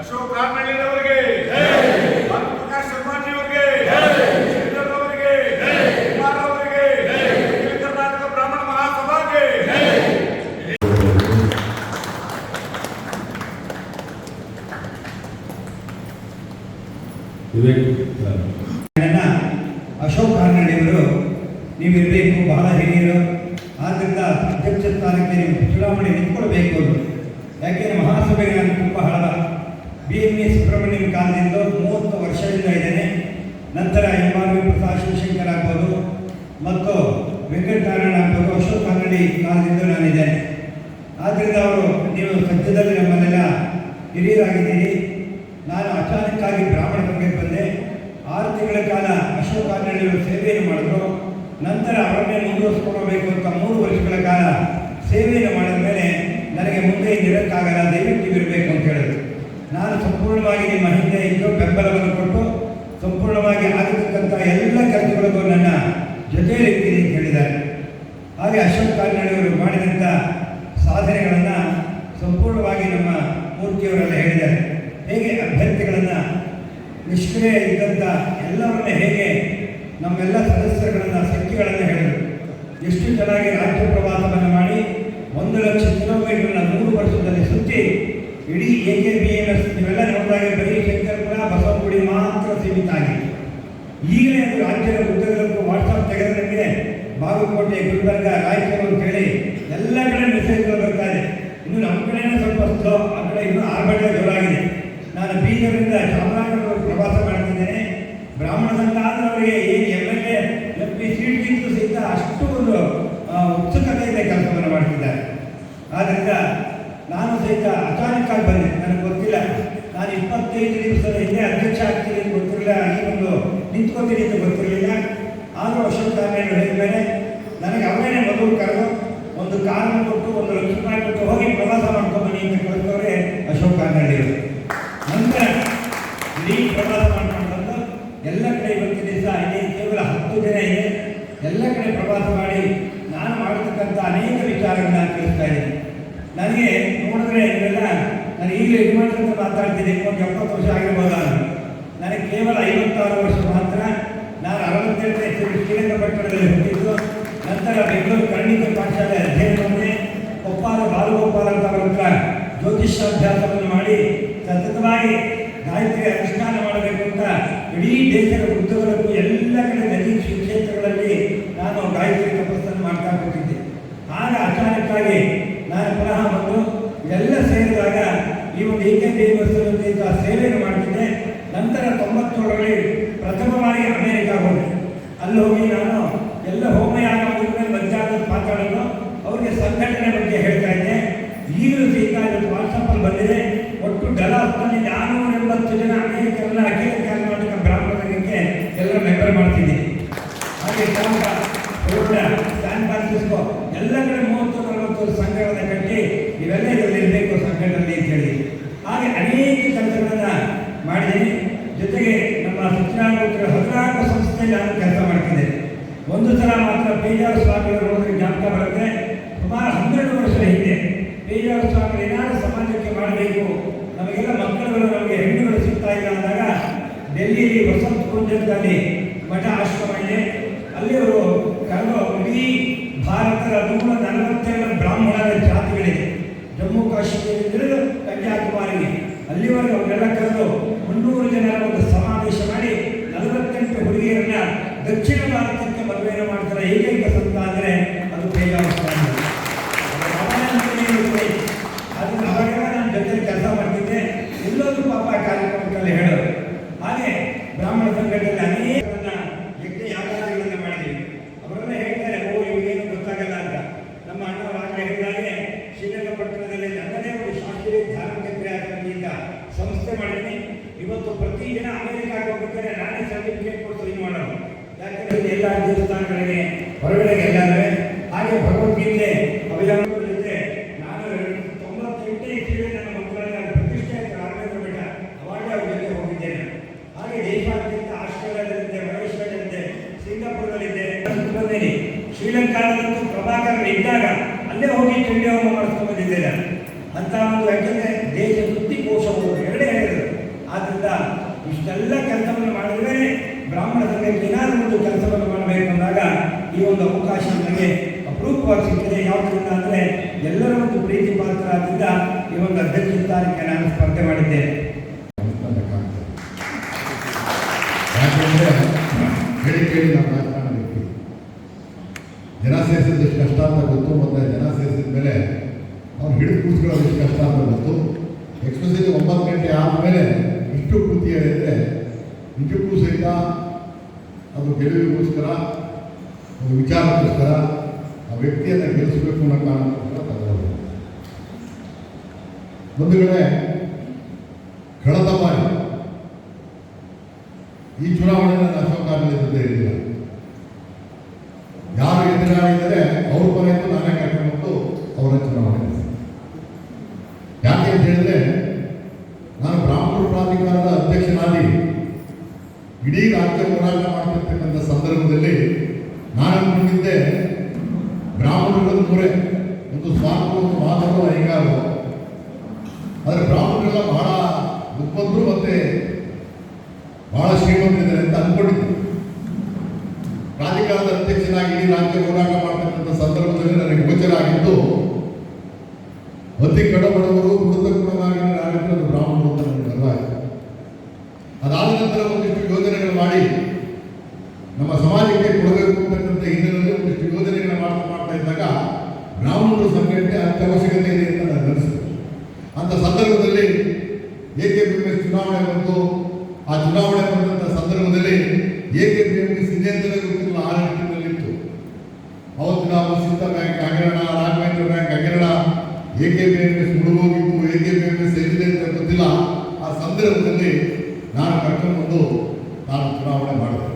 ಅಶೋಕ್ ಶರ್ಮಾಜಿ ಅವರಿಗೆ ಅವರಿಗೆ ಬ್ರಾಹ್ಮಣ ಅಶೋಕ್ ಕಾರ್ನಾಡಿಯವರು ನೀವಿರಬೇಕು, ಬಹಳ ಹಿರಿಯರು. ಆದ್ದರಿಂದ ಅಧ್ಯಕ್ಷ ಸ್ಥಾನಕ್ಕೆ ನೀವು ಚುನಾವಣೆ ನಿಂತ್ಕೊಳ್ಬೇಕು. ಯಾಕೆಂದರೆ ಮಹಾಸಭೆಗೆ ನಾನು ತುಂಬ ಹಳದ. ಬಿ ಎಂ ಎ ಸುಬ್ರಹ್ಮಣ್ಯಂ ಕಾಲದಿಂದ ಮೂವತ್ತು ವರ್ಷದಿಂದ ಇದ್ದೇನೆ. ನಂತರ M R V Prasad Shivashankar ಆಗ್ಬೋದು, ಮತ್ತು ವೆಂಕಟನಾರಾಯಣ ಆಗ್ಬೋದು, ಅಶೋಕ್ ಅಂಗಡಿ ಕಾಲದಿಂದ ನಾನಿದ್ದೇನೆ. ಆದ್ದರಿಂದ ಅವರು ನೀವು ಸದ್ಯದಲ್ಲಿ ನಮ್ಮನ್ನೆಲ್ಲ ಹಿರಿಯರಾಗಿದ್ದೀರಿ. ನಾನು ಅಚಾನಕ್ಕಾಗಿ ಬ್ರಾಹ್ಮಣ ಬಗ್ಗೆ ಬಂದೆ. ಆರು ತಿಂಗಳ ಕಾಲ ಅಶೋಕ್ ಕಾನಡಿಯವರು ಸೇವೆಯನ್ನು ಮಾಡಿದ್ರು. ನಂತರ ಅವರನ್ನೇ ಮುಂದುವರಿಸಿಕೊಳ್ಳಬೇಕು ಅಂತ ಮೂರು ವರ್ಷಗಳ ಕಾಲ ಸೇವೆಯನ್ನು ಮಾಡಿದ ಮೇಲೆ ನನಗೆ ಮುಂದೆ ಇರಕ್ಕಾಗಲ್ಲ ದಯವಿಟ್ಟು ಇರಬೇಕು ಅಂತ ಹೇಳಿದ್ರು ನಾನು ಸಂಪೂರ್ಣವಾಗಿ ನಿಮ್ಮ ಹಿಂದೆ ಇದ್ದು ಬೆಂಬಲವನ್ನು ಕೊಟ್ಟು ಆಗತಕ್ಕಂಥ ಎಲ್ಲ ಕೆಲಸಗಳಿಗೂ ನನ್ನ ಜೊತೆಯಲ್ಲಿರ್ತೀನಿ ಅಂತ ಹೇಳಿದ್ದಾರೆ. ಹಾಗೆ ಅಶೋಕ್ ಕಾಲ್ನಡಿಯವರು ಮಾಡಿದಂಥ ಸಾಧನೆಗಳನ್ನು ಸಂಪೂರ್ಣವಾಗಿ ನಮ್ಮ ಮೂರ್ತಿಯವರೆಲ್ಲ ಹೇಳಿದ್ದಾರೆ. ಹೇಗೆ ಅಭ್ಯರ್ಥಿಗಳನ್ನು ನಿಷ್ಕ್ರಿಯ ಇದ್ದಂಥ ಎಲ್ಲವನ್ನ ಹೇಗೆ ನಮ್ಮೆಲ್ಲ ಸದಸ್ಯರುಗಳನ್ನು ಸಂಖ್ಯೆಗಳನ್ನು ಹೇಳಿದರು. ಎಷ್ಟು ಚೆನ್ನಾಗಿ ರಾಜ್ಯ ಪ್ರವಾಸವನ್ನು ಮಾಡಿ ಒಂದು ಲಕ್ಷ ಕಿಲೋಮೀಟರ್ನ ಮೂರು ವರ್ಷದಲ್ಲಿ ಸುತ್ತಿ ಇಡೀ ಎ ಕೆ ಬಿ ಎಸ್ ನೀವೆಲ್ಲ ನೋಡಿದಾಗ ಬರೀ ಶಂಕರ್ಪುರ ಬಸವಗುಡಿ ಮಾತ್ರ ಸೀಮಿತ ಆಗಿದೆ. ಈಗಲೇ ಅದು ರಾಜ್ಯದ ಉದ್ಯೋಗಗಳನ್ನು ವಾಟ್ಸಪ್ ತೆಗೆದ ನನಗೆ ಬಾಗಲಕೋಟೆ, ಗುಲ್ಬರ್ಗ, ರಾಯಚೂರು ಅಂತ ಹೇಳಿ ಎಲ್ಲ ಕಡೆ ಮೆಸೇಜ್ಗಳು ಬರ್ತಾ ಇನ್ನು ನಮ್ಮ ಕಡೆನೇ ಸ್ವಲ್ಪ ಸ್ಲೋ ಆ ಕಡೆ ಇನ್ನೂ ಆರ್ಭಟ ಜೋರಾಗಿದೆ. ನಾನು ಬೀದರಿಂದ ಚಾಮರಾಜನಗರ ಪ್ರವಾಸ ಮಾಡ್ತಿದ್ದೇನೆ. ಬ್ರಾಹ್ಮಣ ಸಂಘ ಆದ್ರೆ ಅವರಿಗೆ ಏನು M L A M P ಸಹಿತ ಅಷ್ಟು ಒಂದು ಉತ್ಸುಕತೆಯಿಂದ ಕೆಲಸವನ್ನು ಮಾಡ್ತಿದ್ದಾರೆ. ಆದ್ದರಿಂದ ನಾನು ಸಹಿತ ಅಚಾನಕ್ಕಾಗಿ ಬಂದೆ. ನನಗೆ ಗೊತ್ತಿಲ್ಲ. ನಾನು ಇಪ್ಪತ್ತೈದು ದಿವಸದ ಹಿಂದೆ ಅಧ್ಯಕ್ಷ ಆಗ್ತೀನಿ ಅಂತ ಗೊತ್ತಿರಲಿಲ್ಲ. ಈ ಒಂದು ನಿಂತ್ಕೋತೀನಿ ಅಂತ ಗೊತ್ತಿರಲಿಲ್ಲ. ಆದರೂ ಅಶೋಕ್ ಕಾರಣಗಳು ಹೇಳಿದ್ಮೇಲೆ ನನಗೆ ಅವರೇನೆ ಮೊದಲು ಕರೆದು ಒಂದು ಕಾರನ್ನು ಕೊಟ್ಟು, ಒಂದು ಲಕ್ಷ ರೂಪಾಯಿ ಕೊಟ್ಟು ಹೋಗಿ ಪ್ರವಾಸ ಮಾಡ್ಕೊಂಬನ್ನಿ ಅಂತ ಕೇಳ್ತವ್ರೆ ಅಶೋಕ್ ಕಾರಣಗಳು ನಂತರ ಇಡೀ ಪ್ರವಾಸ ಮಾಡ್ಕೊಂಡು ಎಲ್ಲ ಕಡೆ ಇವತ್ತಿನ ದಿವಸ ಇದೆ ಕೇವಲ ಹತ್ತು ದಿನ ಇದೆ. ಎಲ್ಲ ಕಡೆ ಪ್ರವಾಸ ಮಾಡಿ ನಾನು ಮಾಡತಕ್ಕಂಥ ಅನೇಕ ವಿಚಾರಗಳನ್ನ ತಿಳಿಸ್ತಾ ಇದ್ದೀನಿ. ನನಗೆ ನೋಡಿದ್ರೆ ಇವೆಲ್ಲ ನಾನು ಈಗಲೇ ಯಜಮಾನ್ರಂತ ಮಾತಾಡ್ತೀನಿ ಒಂದು ಎಪ್ಪತ್ತು ವರ್ಷ ಆಗಿರ್ಬೋದ ನನಗೆ ಕೇವಲ ಐವತ್ತಾರು ವರ್ಷ ಮಾತ್ರ ನಾನು ಅರವತ್ತೆರಡನೇ ಶ್ರೀರಂಗಪಟ್ಟಣದಲ್ಲಿ ಹುಟ್ಟಿದ್ದು. ನಂತರ ಬೆಂಗಳೂರು ಕರ್ಣಿಕ ಪಾಠಶಾಲೆ ಅಧ್ಯಯನ ಮಾಡಿ ಕೊಪ್ಪಾಲ ಬಾಲಗೋಪಾಲ ಅಂತ ಅವರ ಜ್ಯೋತಿಷ್ಯಾಭ್ಯಾಸವನ್ನು ಮಾಡಿ ಸತತವಾಗಿ ಗಾಯತ್ರಿ ಅನುಷ್ಠಾನ ಮಾಡಬೇಕು ಅಂತ ಇಡೀ ದೇಶದ ಉದ್ದಗಲಕ್ಕೂ ಎಲ್ಲ ಕಡೆ ನದಿ ಕ್ಷೇತ್ರಗಳಲ್ಲಿ ನಾನು ಗಾಯತ್ರಿ ತಪಸ್ಸನ್ನು ಮಾಡ್ತಾ ಹೋಗಿದ್ದೆ ಆಗ ಅಚಾನಕ್ಕಾಗಿ ನಾನು ಪುನಃ ಬಂದು ಎಲ್ಲ ಸೇರಿದಾಗ ಈ ಒಂದು ಏಕೆಂದ್ರೆ ಸೇವೆಯನ್ನು ಮಾಡ್ತೀನಿ ತೊಂಬತ್ತೇಳರಲ್ಲಿ ಪ್ರಥಮ ಬಾರಿ ಅಮೆರಿಕ ಹೋದೆ ಅಲ್ಲಿ ಹೋಗಿ ನಾನು ಎಲ್ಲ ಹೋಮಯಾನ ಮುಗಿದ ಮಧ್ಯಾಹ್ನದ ಮಾತಾಡೋದು ಅವರಿಗೆ ಸಂಘಟನೆ ಬಗ್ಗೆ ಹೇಳ್ತಾ ಇದ್ದೆ ಈಗಲೂ ಸಹಿತ ಇವತ್ತು ವಾಟ್ಸಪ್ಪಲ್ಲಿ ಬಂದಿದೆ ಒಟ್ಟು ಡಲಾಸ್ನಲ್ಲಿ ನಾನ್ನೂರ ಎಂಬತ್ತು ಜನ ಅನೇಕರನ್ನ ಅಖಿಲ ಕರ್ನಾಟಕ ಬ್ರಾಹ್ಮಣ ಸಂಘಕ್ಕೆ ಎಲ್ಲ ಮೆಂಬರ್ ಮಾಡ್ತಿದ್ದೀನಿ ಹಾಗೆ ಟಾಂಗ ಫ್ಲೋರಿಡಾ ಸ್ಯಾನ್ ಫ್ರಾನ್ಸಿಸ್ಕೋ ಎಲ್ಲ ಕಡೆ ಮೂವತ್ತು ನಲವತ್ತು ಸಂಘಗಳನ್ನ ಕಟ್ಟಿ ಇವೆಲ್ಲ ಇದರಲ್ಲಿ ಇರಬೇಕು ಸಂಘಟನೆ ಅಂತ ಹೇಳಿ ಹಾಗೆ ಅನೇಕ ಕೆಲಸಗಳನ್ನ ಮಾಡಿದ್ದೀನಿ ಜೊತೆಗೆ ನಮ್ಮ ಸತ್ಯನಾರಾಯಣ ಹದಿನಾಲ್ಕು ಸಂಸ್ಥೆಯಲ್ಲಿ ನಾನು ಕೆಲಸ ಮಾಡ್ತಿದ್ದೆ ಒಂದು ಸಲ ಮಾತ್ರ ಪೇಜಾರ ಸ್ವಾಮಿಗಳು ನೋಡಿದ್ರೆ ಜ್ಞಾಪಕ ಬರುತ್ತೆ. ಸುಮಾರು ಹನ್ನೆರಡು ವರ್ಷದ ಹಿಂದೆ ಪೇಜಾರ ಸ್ವಾಮಿ ಏನಾದರೂ ಸಮಾಜಕ್ಕೆ ಮಾಡಬೇಕು. ನಮಗೆಲ್ಲ ಮಕ್ಕಳುಗಳು ನಮಗೆ ಹೆಣ್ಣುಗಳು ಸಿಗ್ತಾ ಇಲ್ಲ ಅಂದಾಗ ಡೆಲ್ಲಿಯಲ್ಲಿ ವಸಂತ ಕುಂಜದಲ್ಲಿ ಮಠ ಆಶ್ರಮ ಇದೆ. ಅಲ್ಲಿ ಅವರು ಕರೆದು ಇಡೀ ಭಾರತದ ನೂರ ನಲವತ್ತೆರಡು ಬ್ರಾಹ್ಮಣರ ಜಾತಿಗಳಿದೆ. ಜಮ್ಮು ಕಾಶ್ಮೀರದಿಂದ ಕನ್ಯಾಕುಮಾರಿಗೆ. ಅಲ್ಲಿವರೆಗೆ ಅವರೆಲ್ಲ ಕರೆದು ಮುನ್ನೂರು ಜನರ ಒಂದು ಸಮಾವೇಶ ಮಾಡಿ ಇವತ್ತು ಪ್ರತಿ ದಿನ ಅಮೆರಿಕಾಗೆ ಹೋಗ್ಬೇಕಾದ್ರೆ ನಾನೇ ಸರ್ಟಿಫಿಕೇಟ್ ಕೊಟ್ಟು ಸೈನ್ ಮಾಡೋದು. ಯಾಕಂದ್ರೆ ಎಲ್ಲ ದೇವಸ್ಥಾನಗಳಿಗೆ ಹೊರಗಡೆ ಎಲ್ಲಾದ್ರೆ ಹಾಗೆ ಭಗವದ್ಗೀತೆ ಅಭಿಯಾನ ನಾನು ನನ್ನ ಮಕ್ಕಳನ್ನ ಹೋಗಿದ್ದೇನೆ ಹಾಗೆ ಶ್ರೀಲಂಕಾದಲ್ಲಂತೂ ಪ್ರಭಾಕರ್ ಇದ್ದಾಗ ಅಲ್ಲೇ ಹೋಗಿ ಚಂಡಿ ಮಾಡಿಸ್ಕೊಂಡು ಬಂದಿದ್ದೆ ನಾನು. ಅಂತ ಒಂದು ಯಾಕೆಂದ್ರೆ ದೇಶ ಸುದ್ದಿ ಕೋಶ ಎರಡೇ ಹೇಳಿದ್ರು ಇಷ್ಟೆಲ್ಲ ಕೆಲಸವನ್ನು ಮಾಡಿದ್ರೆ ಬ್ರಾಹ್ಮಣ ಸಂಘಕ್ಕೆ ಏನಾದರೂ ಒಂದು ಕೆಲಸವನ್ನು ಮಾಡಬೇಕು ಅಂದಾಗ ಈ ಒಂದು ಅವಕಾಶ ನನಗೆ ಅಪರೂಪವಾಗಿ ಸಿಗ್ತದೆ ಯಾವುದರಿಂದ ಅಂದರೆ ಎಲ್ಲರ ಒಂದು ಪ್ರೀತಿ ಪಾತ್ರರಾದ್ರಿಂದ ಈ ಒಂದು ಅಧ್ಯಕ್ಷ ಸ್ಥಾನಕ್ಕೆ ನಾನು ಸ್ಪರ್ಧೆ ಮಾಡಿದ್ದೇನೆ ಜನ ಸೇರಿಸಿದ ಎಷ್ಟು ಕಷ್ಟ ಅಂತ ಗೊತ್ತು, ಮತ್ತು ಜನ ಸೇರಿಸಿದ ಮೇಲೆ ಅವ್ರು ಹಿಡಿದು ಕೂತ್ಕೊಳ್ಳೋದು ಕಷ್ಟ ಅಂತ ಗೊತ್ತು. ಎಕ್ಸ್ಪೆಷಲಿ ಒಂಬತ್ತು ಗಂಟೆ ಆದಮೇಲೆ ಇಷ್ಟು ಕೃತಿ ಹೇಳಿದ್ರೆ ನಿಜಕ್ಕೂ ಸಹಿತ ಅದು ಗೆಲುವಿಗೋಸ್ಕರ, ಒಂದು ವಿಚಾರಕ್ಕೋಸ್ಕರ ಆ ವ್ಯಕ್ತಿಯನ್ನು ಗೆಲ್ಲಿಸಬೇಕು ಅನ್ನೋ ಕಾರಣಕ್ಕೋಸ್ಕರ ತಗೊಂಡು ಒಂದು ಕಡೆ ಕಳೆದ ಬಾರಿ ಈ ಚುನಾವಣೆಯನ್ನು ಅಶೋಕ ಆಡಳಿತದ ಇರಲಿಲ್ಲ ಯಾರು ಎದುರಾಗಿದ್ದಾರೆ ಅವ್ರ ಪರವಾಗಿ ನಾನೇ ಕರ್ಕೊಂಡು ಅವರ ಚುನಾವಣೆ ನಡೆಸಿದೆ. ಯಾಕೆ ಅಂತ ಹೇಳಿದ್ರೆ ನಾನು ಬ್ರಾಹ್ಮಣ ಪ್ರಾಧಿಕಾರದ ಅಧ್ಯಕ್ಷನಾಗಿ ಇಡೀ ರಾಜ್ಯ ಹೋರಾಟ ಮಾಡ್ತಿರ್ತಕ್ಕಂಥ ಸಂದರ್ಭದಲ್ಲಿ ನಾನು ಅನ್ಕೊಂಡಿದ್ದೆ ಬ್ರಾಹ್ಮಣರ ಮೂರೆ ಒಂದು ಸ್ವಾರ್ಥ ಒಂದು ಮಾಧವರು ಅಯ್ಯಂಗಾರು ಆದರೆ ಬ್ರಾಹ್ಮಣರೆಲ್ಲ ಬಹಳ ಮುಪ್ಪಂದರು ಮತ್ತೆ ಬಹಳ ಶ್ರೀಮಂತರಿದ್ದಾರೆ ಅಂತ ಅನ್ಕೊಂಡಿದ್ದೆ ಪ್ರಾಧಿಕಾರದ ಅಧ್ಯಕ್ಷನಾಗಿ ಇಡೀ ರಾಜ್ಯ ಹೋರಾಟ ಮಾಡ್ತಕ್ಕಂಥ ಸಂದರ್ಭದಲ್ಲಿ ನನಗೆ ಗೋಚರ ಆಗಿದ್ದು ಅತಿ ಕಡಬಡವರು ಮೃತಕರಾಗಿ ಆಗಿರೋದು ಬ್ರಾಹ್ಮಣರು ಅಂತ ನನಗೆ ಬರಲಾಯಿತು ಅದಾದ ನಂತರ ಒಂದಿಷ್ಟು ಯೋಜನೆಗಳು ಮಾಡಿ ನಮ್ಮ ಸಮಾಜಕ್ಕೆ ಕೊಡಬೇಕು ಅಂತಕ್ಕಂಥ ಹಿನ್ನೆಲೆಯಲ್ಲಿ ಒಂದಿಷ್ಟು ಯೋಜನೆಗಳನ್ನು ಮಾಡ್ತಾ ಮಾಡ್ತಾ ಇದ್ದಾಗ ಬ್ರಾಹ್ಮಣರು ಸಂಘಟನೆ ಅತ್ಯವಶ್ಯಕತೆ ಇದೆ ಅಂತ ನಾನು ಅನಿಸಿತು. ಅಂತ ಸಂದರ್ಭದಲ್ಲಿ ಎ ಕೆ ಪಿ ಎಸ್ ಚುನಾವಣೆ ಬಂತು. ಆ ಚುನಾವಣೆ ಬಂದಂಥ ಸಂದರ್ಭದಲ್ಲಿ ಎ ಕೆ ಪಿ ಎಸ್ ಇದೆ ಎಕೆ ಬೇರೆ ಮುಳುಗೋಗಿತ್ತು ಎಕೆ ಬೇರೆ ಸೇರಿದೆ ಅಂತ ಗೊತ್ತಿಲ್ಲ. ಆ ಸಂದರ್ಭದಲ್ಲಿ ನಾನು ಕರ್ಕೊಂಡ್ಬಂದು ನಾನು ಚುನಾವಣೆ ಮಾಡಿದೆ.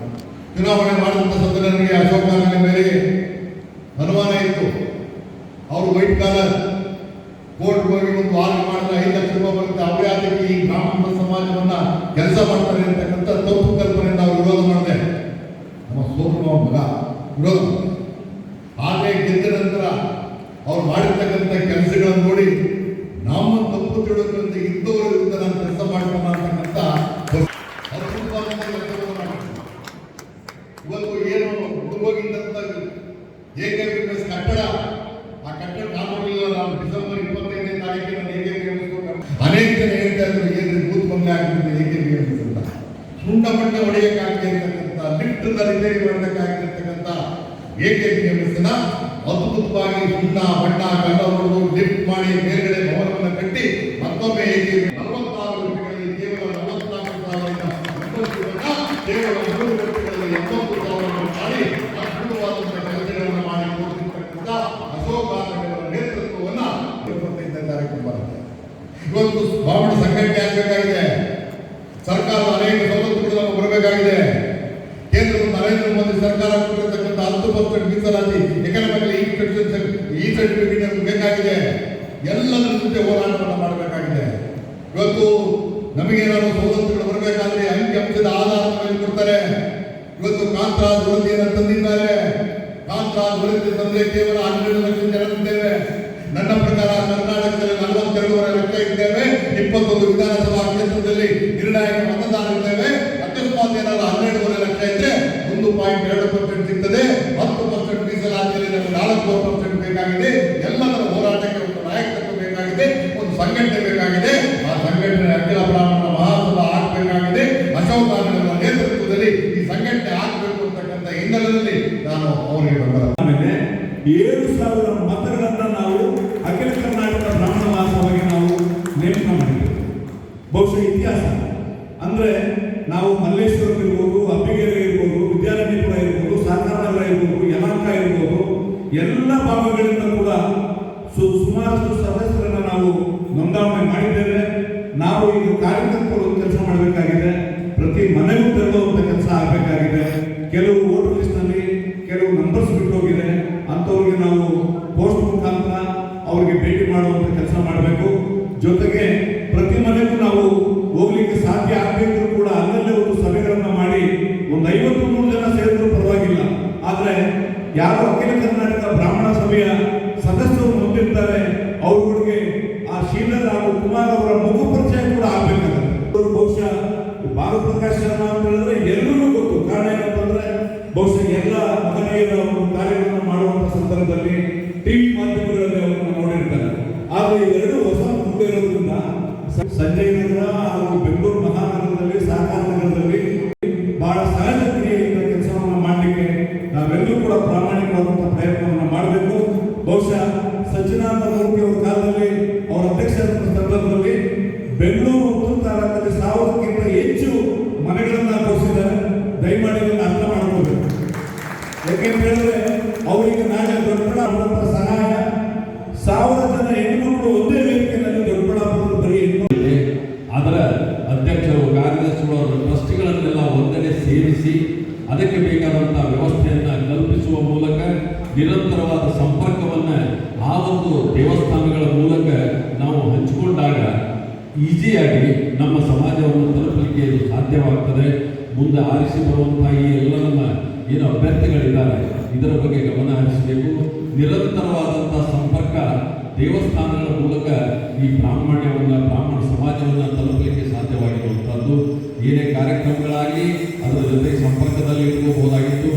ಚುನಾವಣೆ ಮಾಡಿದಂಥ ಸಂದರ್ಭದಲ್ಲಿ ಅಶೋಕ್ ನಾರಾಯಣ ಮೇಲೆ ಅನುಮಾನ ಇತ್ತು. ಅವರು ವೈಟ್ ಕಾಲರ್ ಕೋರ್ಟ್ ಹೋಗಿ ಒಂದು ವಾದ ಮಾಡಿದ್ರೆ ಐದು ಲಕ್ಷ ರೂಪಾಯಿ ಬರುತ್ತೆ. ಅವರೇ ಅದಕ್ಕೆ ಈ ಬ್ರಾಹ್ಮಣ ಸಮಾಜವನ್ನ ಕೆಲಸ ಮಾಡ್ತಾರೆ ಅಂತಕ್ಕಂಥ ತಪ್ಪು ಕಲ್ಪನೆಯಿಂದ ನಾವು ವಿರೋಧ ಮಾಡಿದೆ. ನಮ್ಮ ಸೋದರ ಮಗ, ವಿರೋಧ ಮಾಡಿದೆ. ಆದರೆ ಗೆದ್ದ ನಂತರ ಅವ್ರು ಮಾಡಿರ್ತಕ್ಕಂಥ ಕೆಲಸಗಳನ್ನು ನೋಡಿ ನಮ್ಮ ತಪ್ಪು ತಿಳುವಳಿಕೆ ಇದ್ದವರ ವಿರುದ್ಧ ನಾನು ಕೆಲಸ ಮಾಡ್ತಾನ ಅಂತಕ್ಕಂಥ. ಇವತ್ತು ಏನು ಮುಳುಗೋಗಿದ್ದಂಥ ಏಕೆ ಕಟ್ಟಡ, ಆ ಕಟ್ಟಡ ನಾನು ನಾನು ಡಿಸೆಂಬರ್ ಇಪ್ಪತ್ತೈದನೇ ತಾರೀಕಿನ ಏಕೆ ಅನೇಕ ಜನ ಹೇಳ್ತಾ ಇದ್ರು ಏನ್ರಿ ಬೂತ್ ಬಂಗ್ಲೆ ಆಗ್ಬಿಟ್ಟಿದೆ, ಏಕೆ ಅಂತ. ಸುಂಡ ಮಟ್ಟ ಹೊಡೆಯಕ್ಕಾಗದೆ ಲಿಫ್ಟ್ ರಿಪೇರಿ ಮಾಡಬೇಕಾಗಿರ್ತಕ್ಕಂಥ ಅದ್ಭುತವಾಗಿ ಸುಣ್ಣ, ಬಣ್ಣ ಕಲ್ಲ ಹೊಡೆದು ಲಿಫ್ಟ್ ಮಾಡಿ ಮೇಲ್ಗಡೆ ಭವನವನ್ನು ಕಟ್ಟಿ ಮತ್ತೊಮ್ಮೆ ಸಾವಿರವನ್ನು ಮಾಡಿ ಮಾಡಿ ಇವತ್ತು ಭಾವಣ ಸಂಘಟನೆ ಆಗಬೇಕಾಗಿದೆ. ಸರ್ಕಾರದ ಅನೇಕ ಸವಲತ್ತುಗಳು ಬರಬೇಕಾಗಿದೆ ಕೇಂದ್ರ ನರೇಂದ್ರ ಮೋದಿ ಸರ್ಕಾರ ಕೊಟ್ಟಿರ್ತಕ್ಕಂಥ ಹತ್ತು ಪರ್ಸೆಂಟ್ ಮೀಸಲಾತಿ ಎಕನಾಮಿಕಲಿ ಈ ಸರ್ಟಿಫಿಕೇಟ್ ನಮಗೆ ಬೇಕಾಗಿದೆ. ಎಲ್ಲದರ ಜೊತೆ ಹೋರಾಟವನ್ನು ಮಾಡಬೇಕಾಗಿದೆ. ಇವತ್ತು ನಮಗೇನಾದ್ರು ಸವಲತ್ತುಗಳು ಬರಬೇಕಾದ್ರೆ ಅಂಕಿ ಅಂಶದ ಆಧಾರದ ಮೇಲೆ ಕೊಡ್ತಾರೆ. ಇವತ್ತು ಕಾಂತ್ರಾ ವರದಿಯನ್ನು ತಂದಿದ್ದಾರೆ. ಕಾಂತರಾಜ್ ವರದಿ ತಂದ್ರೆ ಕೇವಲ ಹನ್ನೆರಡು ಲಕ್ಷ ಜನ ಇದ್ದೇವೆ. ನನ್ನ ಪ್ರಕಾರ ಕರ್ನಾಟಕದಲ್ಲಿ ನಲವತ್ತೆರಡೂವರೆ ಲಕ್ಷ ಇದ್ದೇವೆ. ಇಪ್ಪತ್ತೊಂದು ವಿಧಾನಸಭಾ ಕ್ಷೇತ್ರದಲ್ಲಿ ನಿರ್ಣಾಯಕ ಮತದಾನ ಇದ್ದೇವೆ ಅಕಸ್ಮಾತ್ ಏನಾದ್ರು ಹನ್ನೆರಡೂವರೆ ಲಕ್ಷ ಇದ್ರೆ ಒಂದು ಪಾಯಿಂಟ್ ಎರಡು ಪರ್ಸೆಂಟ್ ಸಿಗ್ತದೆ ಹತ್ತು ಪರ್ಸೆಂಟ್ ಮೀಸಲಾತಿಯಲ್ಲಿ ನಮಗೆ ನಾಲ್ಕು ಪರ್ಸೆಂಟ್ ಬೇಕಾಗಿದೆ ಎಲ್ಲದರ ಹೋರಾಟಕ್ಕೆ ಒಂದು ನಾಯಕತ್ವ ಬೇಕಾಗಿದೆ ಒಂದು ಸಂಘಟನೆ ಬೇಕಾಗಿದೆ ಆ ಸಂಘಟನೆ ಅಖಿಲ ಬ್ರಾಹ್ಮಣ ಮಹಾಸಭಾ ಆಗಬೇಕಾಗಿದೆ ಅಶೋಕ್ ಗಾಂಧಿಯವರ ನೇತೃತ್ವದಲ್ಲಿ ಈ ಸಂಘಟನೆ ಆಗಬೇಕು ಅಂತಕ್ಕಂಥ ಹಿನ್ನೆಲೆಯಲ್ಲಿ ನಾನು ಒಂದು ದೇವಸ್ಥಾನಗಳ ಮೂಲಕ ನಾವು ಹಂಚಿಕೊಂಡಾಗ ಈಸಿಯಾಗಿ ನಮ್ಮ ಸಮಾಜವನ್ನು ತಲುಪಲಿಕ್ಕೆ ಸಾಧ್ಯವಾಗ್ತದೆ. ಮುಂದೆ ಆರಿಸಿ ಬರುವಂತಹ ಈ ಎಲ್ಲ ಏನು ಅಭ್ಯರ್ಥಿಗಳಿದ್ದಾರೆ, ಇದರ ಬಗ್ಗೆ ಗಮನ ಹರಿಸಬೇಕು. ನಿರಂತರವಾದಂಥ ಸಂಪರ್ಕ ದೇವಸ್ಥಾನಗಳ ಮೂಲಕ ಈ ಬ್ರಾಹ್ಮಣ್ಯವನ್ನು, ಬ್ರಾಹ್ಮಣ ಸಮಾಜವನ್ನು ತಲುಪಲಿಕ್ಕೆ ಸಾಧ್ಯವಾಗಿರುವಂಥದ್ದು ಏನೇ ಕಾರ್ಯಕ್ರಮಗಳಾಗಿ ಅದರ ಜೊತೆ ಸಂಪರ್ಕದಲ್ಲಿ ಇಟ್ಕೋಬಹುದಾಗಿತ್ತು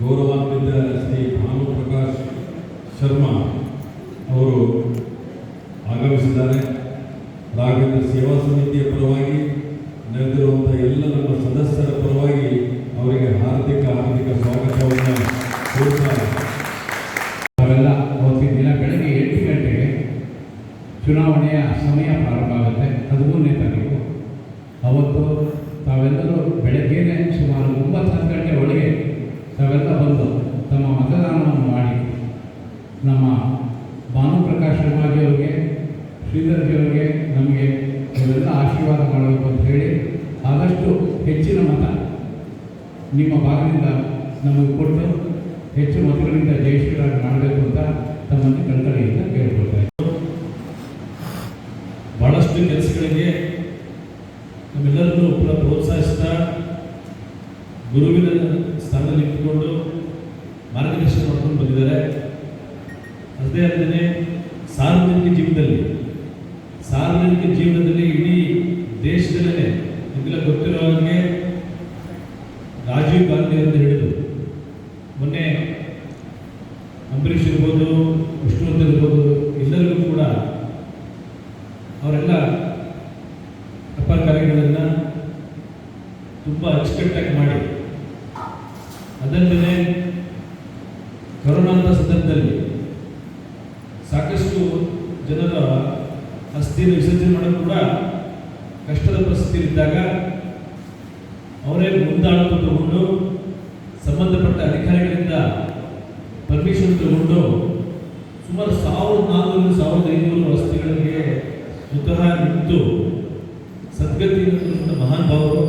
ಗೌರವಾನ್ವಿತ ಶ್ರೀ ಭಾನು ಪ್ರಕಾಶ್ ಶರ್ಮಾ ಬಹಳಷ್ಟು ಕೆಲಸಗಳಿಗೆ ನಮ್ಮೆಲ್ಲರನ್ನೂ ಕೂಡ ಪ್ರೋತ್ಸಾಹಿಸ್ತಾ ಗುರುವಿನ ಸ್ಥಾನದಲ್ಲಿ ಇಟ್ಟುಕೊಂಡು ಮಾರ್ಗದರ್ಶನ ಮಾಡ್ಕೊಂಡು ಬಂದಿದ್ದಾರೆ. ಅದೇ ಅಲ್ಲದೆ ತುಂಬ ಅಚ್ಚುಕಟ್ಟಾಗಿ ಮಾಡಿ. ಅದಲ್ಲದೆ ಕರೋನಾದ ಸಂದರ್ಭದಲ್ಲಿ ಸಾಕಷ್ಟು ಜನರ ಅಸ್ಥಿಯನ್ನು ವಿಸರ್ಜನೆ ಮಾಡೋದು ಕೂಡ ಕಷ್ಟದ ಪರಿಸ್ಥಿತಿ ಇದ್ದಾಗ ಅವರೇ ಮುಂದಾಳತ್ವ ತಗೊಂಡು ಸಂಬಂಧಪಟ್ಟ ಅಧಿಕಾರಿಗಳಿಂದ ಪರ್ಮಿಷನ್ ತಗೊಂಡು ಸುಮಾರು ಸಾವಿರದ ನಾನ್ನೂರು ಸಾವಿರದ ಐನೂರು ವಸತಿಗಳಿಗೆ ಸ್ವತಃ ನಿಂತು ಸದ್ಗತಿಯಿಂದ ಮಹಾನ್ ಭಾವರು.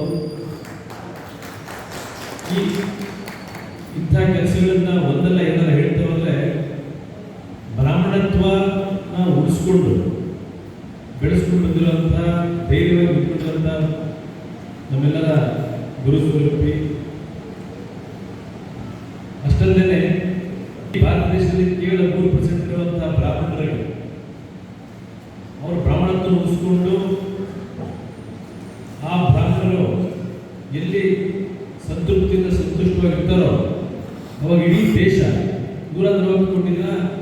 ಇಂಥ ಕೆಲಸಗಳನ್ನ ಒಂದಲ್ಲ ಏನಲ್ಲ ಹೇಳ್ತಾ ಹೋದ್ರೆ ಬ್ರಾಹ್ಮಣತ್ವನ ಉಳಿಸ್ಕೊಂಡು ಬೆಳೆಸ್ಕೊಂಡು ಬಂದಿರುವಂಥ ಧೈರ್ಯವಾಗಿ ನಿಂತ್ಕೊಂಡಿರುವಂಥ ನಮ್ಮೆಲ್ಲರ ಗುರು ಸ್ವರೂಪಿ. ಅಷ್ಟಲ್ಲದೆ ಭಾರತ ದೇಶದಲ್ಲಿ ಕೇವಲ ಮೂರು ಪರ್ಸೆಂಟ್ ಇರುವಂತಹ ಬ್ರಾಹ್ಮಣರಿಗೆ ಅವರು ಬ್ರಾಹ್ಮಣತ್ವ ಉಳಿಸ್ಕೊಂಡು ಆ ಬ್ರಾಹ್ಮಣರು ಎಲ್ಲಿ ಸಂತೃಪ್ತಿಯಿಂದ ಸಂತುಷ್ಟವಾಗಿರ್ತಾರೋ ಅವಾಗ ಇಡೀ ದೇಶ ನೂರ ನಲವತ್ತು ಸಂತೋಷವಾಗಿ